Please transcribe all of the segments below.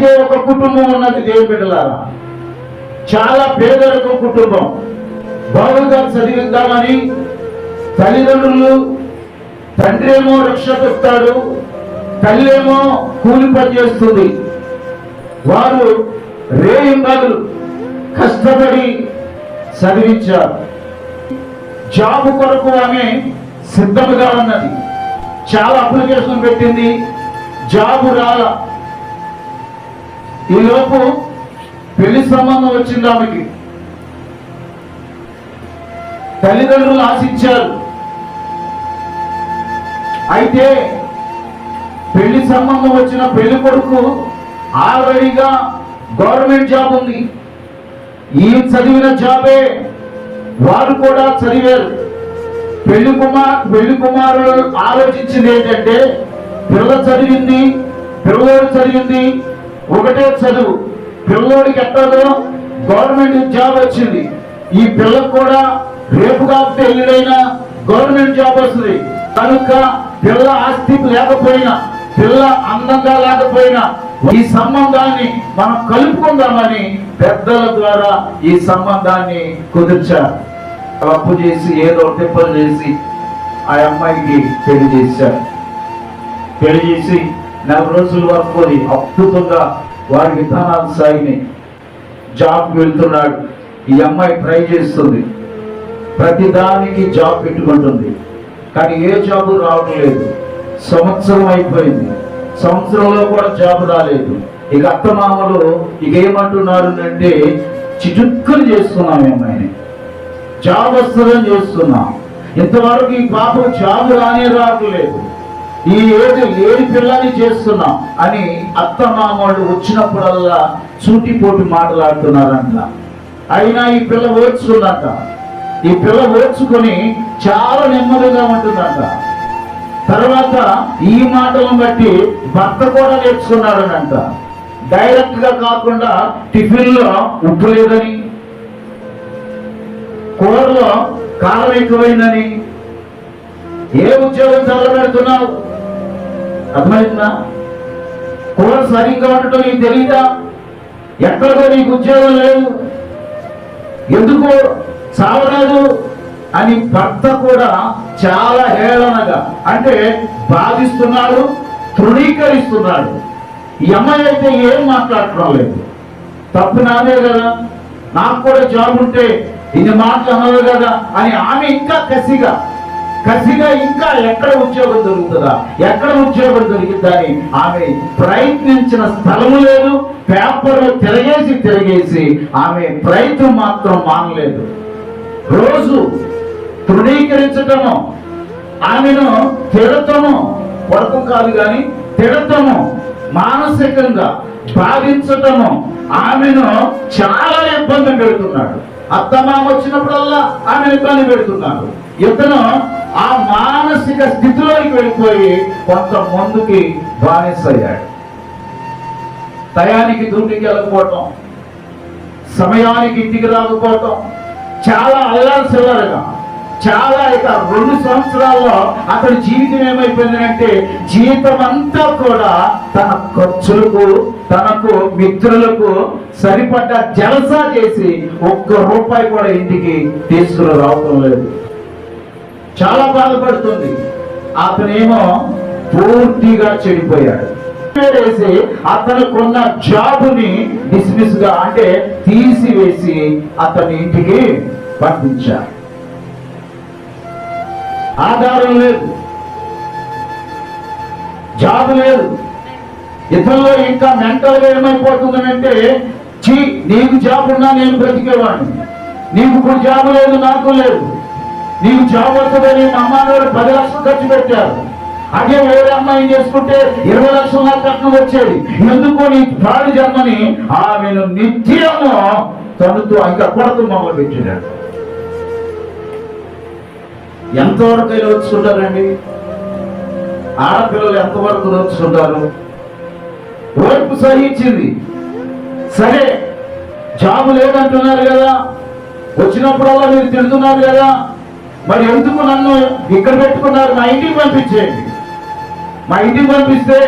అయితే ఒక కుటుంబం ఉన్నది దేవుని బిడ్డలారా. చాలా పేదరికం కుటుంబం. బాగుగా చదివిద్దామని తల్లిదండ్రులు తండ్రి ఏమో రక్ష పెడతాడు తల్లి ఏమో కూలి పనిచేస్తుంది వారు రేయింబలు కష్టపడి చదివించారు. జాబ్ కొరకు ఆమె సిద్ధముగా ఉన్నది. చాలా అప్లికేషన్ పెట్టింది. జాబు రాలా. ఈలోపు పెళ్ళి సంబంధం వచ్చింది ఆమెకి. తల్లిదండ్రులు ఆశించారు. అయితే పెళ్ళి సంబంధం వచ్చిన పెళ్ళి కొడుకు ఆల్రెడీగా గవర్నమెంట్ జాబ్ ఉంది. ఈ చదివిన జాబే వారు కూడా చదివారు. పెళ్ళి కుమార్ పెళ్ళి కుమారులు ఆలోచించింది ఏంటంటే పిల్ల చదివింది పిల్లోడు చదివింది ఒకటే చదువు. పిల్లోడికి ఎట్టదో గవర్నమెంట్ జాబ్ వచ్చింది. ఈ పిల్లకు కూడా రేపు కాబట్టి ఎల్లుడైనా గవర్నమెంట్ జాబ్ వస్తుంది. కనుక పిల్ల ఆస్తి లేకపోయినా పిల్ల అందంగా లేకపోయినా ఈ సంబంధాన్ని మనం కలుపుకుందామని పెద్దల ద్వారా ఈ సంబంధాన్ని కుదిర్చారు. అప్పు చేసి ఏదో తిప్పలు చేసి ఆ అమ్మాయికి పెళ్ళి చేశారు. పెళ్ళి చేసి నెల రోజులు వరకు అద్భుతంగా వారి విధానాలు సాగినాయి. జాబ్ వెళ్తున్నాడు. ఈ అమ్మాయి ట్రై చేస్తుంది. ప్రతి దానికి జాబ్ పెట్టుకుంటుంది. కానీ ఏ జాబ్ రావడం లేదు. సంవత్సరం అయిపోయింది. సంవత్సరంలో కూడా జాబ్ రాలేదు. ఇక అత్తమామలు ఇక ఏమంటున్నారు అంటే చిటుక్కలు చేస్తున్నాం అమ్మాయిని. జాబ్ వస్తుందని చేస్తున్నాం. ఇంతవరకు ఈ పాప జాబ్ రానే రావట్లేదు. ఈ ఏడు ఏడు పిల్లని చేస్తున్నాం అని అత్త మామూళ్ళు వచ్చినప్పుడల్లా సూటిపోటి మాట్లాడుతున్నారంట. అయినా ఈ పిల్ల ఓర్చుకుందంట. ఈ పిల్ల ఓడ్చుకొని చాలా నెమ్మదిగా ఉంటుందంట. తర్వాత ఈ మాటలను బట్టి భర్త కూడా నేర్చుకున్నాడనంట. డైరెక్ట్గా కాకుండా టిఫిన్లో ఉప్పు లేదని కూరలో కారం ఎక్కువైందని ఏ ఉద్యోగం చల్లబెడుతున్నావు అర్థమైందా? కులం సరిగ్గా ఉండటం నీకు తెలియదా ఎక్కడికో నీకు ఉద్యోగం లేదు. ఎందుకు చావలేదు? అని భర్త కూడా చాలా హేళనగా అంటే బాధిస్తున్నాడు తృణీకరిస్తున్నాడు. ఈ అమ్మాయి అయితే ఏం మాట్లాడటం లేదు. తప్పు నాదే కదా. నాకు కూడా జాబ్ ఉంటే ఇది మాటలు కదా అని ఆమె ఇంకా కసిగా కసిగా ఇంకా ఎక్కడ ఉద్యోగం దొరుకుతుందా? ఎక్కడ ఉద్యోగం దొరికిద్దని అని ఆమె ప్రయత్నించిన స్థలము లేదు పేపర్లు తిరగేసి తిరగేసి ఆమె ప్రయత్నం మాత్రం మానలేదు. రోజు తృణీకరించటము ఆమెను తిడతము కొడతం కాదు కానీ తిడతము మానసికంగా బాధించటము ఆమెను చాలా ఇబ్బంది పెడుతున్నాడు. అత్తమామ వచ్చినప్పుడల్లా ఆమెను ఇబ్బంది పెడుతున్నాడు. ఇతను ఆ మానసిక స్థితిలోకి వెళ్ళిపోయి కొంత మందుకి బానిసయ్యాడు. టయానికి డ్యూటీకి వెళ్ళకపోవటం సమయానికి ఇంటికి రాకపోవటం చాలా అల్లాల్సిల్లరుగా చాలా ఇక రెండు సంవత్సరాల్లో అతని జీవితం ఏమైపోయిందంటే జీవితం అంతా కూడా తన ఖర్చులకు తనకు మిత్రులకు సరిపడ్డ జలసా చేసి ఒక్క రూపాయి కూడా ఇంటికి తీసుకుని రావటం లేదు. చాలా బాధపడుతుంది. అతనేమో పూర్తిగా చెడిపోయాడు. వేసి అతనుకున్న జాబుని డిస్మిస్గా అంటే తీసివేసి అతని ఇంటికి పంపించారు. ఆధారం లేదు. జాబ్ లేదు. ఇతరులో ఇంకా మెంటల్గా ఏమైపోతుందంటే చీ నీకు జాబ్ ఉన్నా నేను బ్రతికేవాడిని. నీకు ఇప్పుడు జాబ్ లేదు నాకు లేదు. నీకు జాబ్ వస్తుందని మా అమ్మ పది లక్షలు ఖర్చు పెట్టారు. అదే వేరే అమ్మాయిని చేసుకుంటే ఇరవై లక్షల కట్నం వచ్చేది. ఎందుకు నీ ప్రాణి జన్మని ఆమెను నిత్యము తనుతూ ఇంకా మమ్మల్ని మొదలు పెట్టాడు ఎంతవరకు అయినా ఆడపిల్లలు ఎంతవరకు వచ్చుకుంటారు ఓర్పు సహించింది సరే జాబు లేదంటున్నారు కదా. వచ్చినప్పుడల్లా మీరు తిడుతున్నారు కదా. మరి ఎందుకు నన్ను ఇక్కడ పెట్టుకున్నారు? మా ఇంటికి పంపించేయండి. మా ఇంటికి పంపిస్తే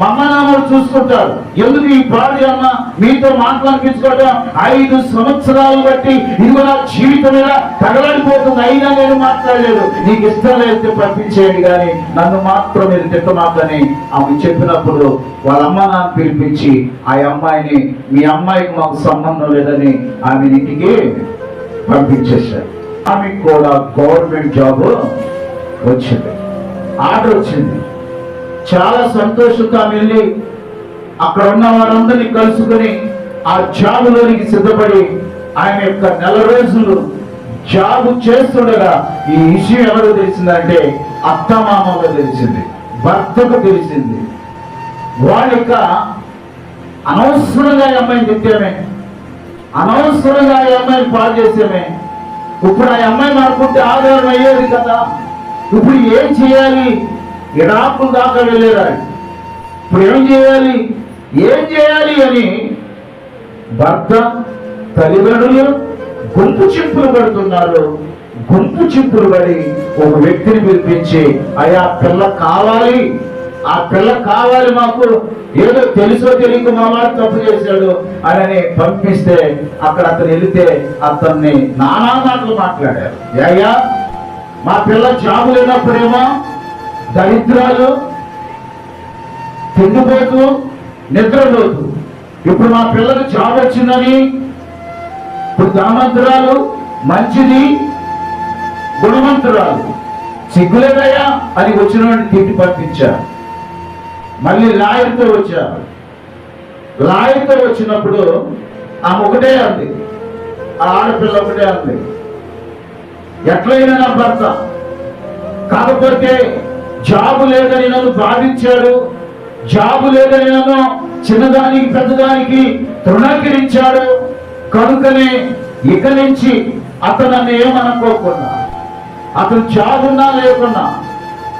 మా అమ్మ నాన్నలు చూసుకుంటారు. ఎందుకు ఈ పాడి అమ్మ మీతో మాట్లాడిపించుకోవడం ఐదు సంవత్సరాలు బట్టి ఇదిగో నా జీవితం మీద తగలడిపోతుంది. అయినా నేను మాట్లాడలేదు. నీకు ఇష్టం లేకపోతే పంపించేయండి కానీ నన్ను మాత్రం మీరు తిట్టమాకని ఆమె చెప్పినప్పుడు వాళ్ళ అమ్మ నాన్న పిలిపించి ఆ అమ్మాయిని మీ అమ్మాయికి మాకు సంబంధం లేదని ఆమె ఇంటికి పంపించేశారు. ఆమెకు కూడా గవర్నమెంట్ జాబ్ వచ్చింది. ఆర్డర్ వచ్చింది. చాలా సంతోషంతో ఆమె వెళ్ళి అక్కడ ఉన్న వారందరినీ కలుసుకొని ఆ జాబులోనికి సిద్ధపడి ఆయన యొక్క నెల రోజులు జాబు చేస్తుండగా ఈ విషయం ఎవరు తెలిసిందంటే అత్తమామకు తెలిసింది భర్తకు తెలిసింది. వాళ్ళ యొక్క అనవసరంగా అమ్మాయిని తిట్టామే అనవసరంగా అమ్మాయిని పాడు చేసామే. ఇప్పుడు ఆ అమ్మాయి అనుకుంటే ఆధారం అయ్యేది కదా. ఇప్పుడు ఏం చేయాలి? ఇడాకులు దాకా వెళ్ళేరాడు ఇప్పుడు ఏం చేయాలి? ఏం చేయాలి అని భర్త తల్లిదండ్రులు గుంపు చింపులు పడుతున్నారు. గుంపు చింపులు పడి ఒక వ్యక్తిని పిలిపించి అయ్యా పిల్ల కావాలి. ఆ పిల్ల కావాలి మాకు. ఏదో తెలుసో తెలియక మా వాడు తప్పు చేశాడు అని పంపిస్తే అక్కడ అతను వెళితే అతన్ని నానా మాటలు మాట్లాడారు. అయ్యా మా పిల్ల జాబు లేనప్పుడేమో దరిద్రాలు తిండిపోతూ నిద్రపోతూ. ఇప్పుడు మా పిల్లకి జాబ్ వచ్చిందని ఇప్పుడు దామంతురాలు మంచిది గుణవంతురాలు. సిగ్గులేదయ్యా అని వచ్చిన తిట్టి పంపించారు మళ్ళీ లాయర్తో వచ్చారు. లాయర్తో వచ్చినప్పుడు ఆమె ఒకటే అంది. ఆ ఆడపిల్ల ఒకటే అంది. ఎట్లయినా నా భర్త కాకపోతే జాబు లేదని నన్ను బాధించాడు. జాబు లేదని నన్ను చిన్నదానికి పెద్దదానికి తృణీకరించాడు కనుకనే ఇక నుంచి అతను ఏమనుకోకుండా అతను జాబున్నా ఉన్నా లేకున్నా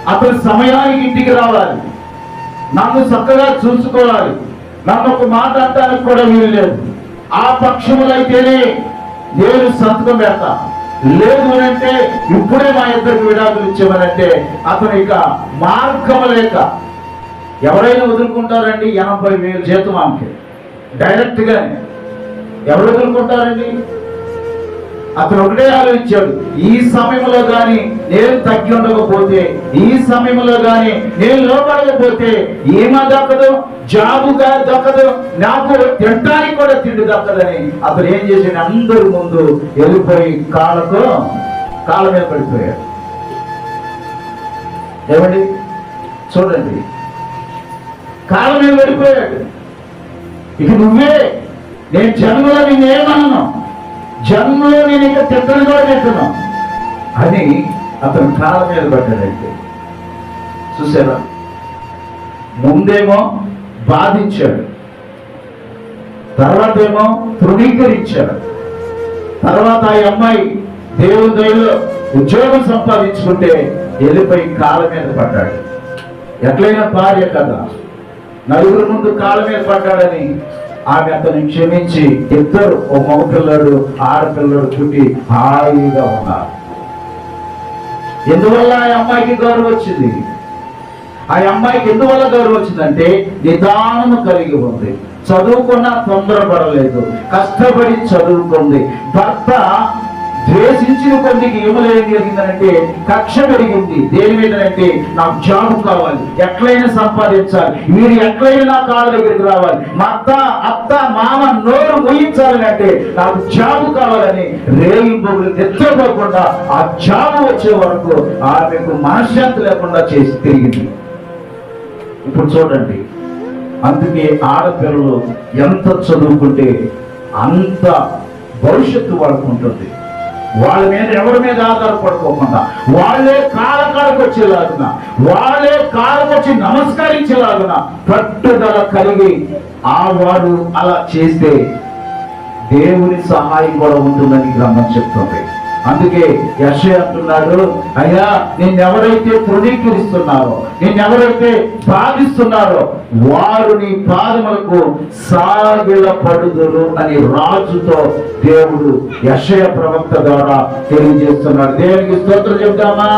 అతను సమయానికి ఇంటికి రావాలి. నన్ను చక్కగా చూసుకోవాలి. నన్ను ఒక మాట అంటానికి కూడా వీలు లేదు. ఆ పక్షములైతేనే నేను సంతకం పెడతా. లేదు అని అంటే ఇప్పుడే మా ఇద్దరికి విడాకులు ఇచ్చామనంటే అతను ఇక మార్గం లేక ఎవరైనా వదులుకుంటారండి? ఎనభై వేలు జీతం ఆమెకి. డైరెక్ట్ ఎవరు వదులుకుంటారండి? అతను ఒకటే ఆలోచించాడు. ఈ సమయంలో గాని నేను తగ్గి ఉండకపోతే ఈ సమయంలో గాని నేను లోపడకపోతే ఏమా దక్కదు? జాబుగా దక్కదు? నాకు తినడానికి కూడా తిండి దక్కదని అతను ఏం చేశాడు? అందరి ముందు వెళ్ళిపోయి కాళ్ళతో కాళ్ళ మీద పడిపోయాడు. ఏమండి? చూడండి. కాళ్ళ మీద పడిపోయాడు. ఇక నువ్వే. నేను జన్మలో నిన్నేమన్నాను జన్మలో నేను ఇంకా తిట్టను కూడా తిట్టను అని అతను కాళ్ళ మీద పడ్డాడంటే. చూసారా? ముందేమో బాధించాడు. తర్వాత ఏమో తృణీకరించాడు. తర్వాత ఆ అమ్మాయి దేవుని దయలో ఉద్యోగం సంపాదించుకుంటే వెళ్ళిపోయి కాళ్ళ మీద పడ్డాడు. ఎట్లయినా భార్య కదా. నలుగురు ముందు కాళ్ళ మీద పడ్డాడని ఆమె అతను క్షమించి ఇద్దరు ఓ మగ పిల్లడు ఆడపిల్లడు పుట్టి హాయిగా ఉన్నారు. ఎందువల్ల ఆ అమ్మాయికి గౌరవం వచ్చింది? ఆ అమ్మాయికి ఎందువల్ల గౌరవం వచ్చిందంటే నిదానం కలిగి ఉంది. చదువుకున్న తొందరపడలేదు. కష్టపడి చదువుకుంది. భర్త ద్వేషించిన కొద్దికి ఏమలేం జరిగిందంటే కక్ష పెరిగింది దేని మీదనంటే నాకు జాబ్ కావాలి. ఎట్లయినా సంపాదించాలి. మీరు ఎట్లయినా నా కాళ్ళ దగ్గరికి రావాలి. మా అత్త అత్త మామ నోరు ముయించాలని అంటే నాకు జాబ్ కావాలని రేగింపులు బొగులు ఆ జాబ్ వచ్చే వరకు ఆమెకు మనశ్శాంతి లేకుండా చేసి తిరిగింది. ఇప్పుడు చూడండి. అందుకే ఆడపిల్లలు ఎంత చదువుకుంటే అంత భవిష్యత్తు వాళ్ళకు ఉంటుంది. వాళ్ళ మీద ఎవరి మీద ఆధారపడుకోకుండా వాళ్ళే కాలకాలకు వచ్చేలాగున వాళ్ళే కాలకొచ్చి నమస్కరించేలాగున పట్టుదల కలిగి ఆ వాడు అలా చేస్తే దేవుని సహాయం కూడా ఉంటుందని గ్రంథం చెప్తుంది. అందుకే యశ అంటున్నాడు అయ్యా నిన్నెవరైతే తృణీకరిస్తున్నారో నిన్నెవరైతే బాధిస్తున్నారో వారు నీ పాదములకు సాగిల పడుదురు అని రాజుతో దేవుడు యశయ ప్రవక్త ద్వారా తెలియజేస్తున్నాడు. దేవునికి స్తోత్రం చెప్తామా?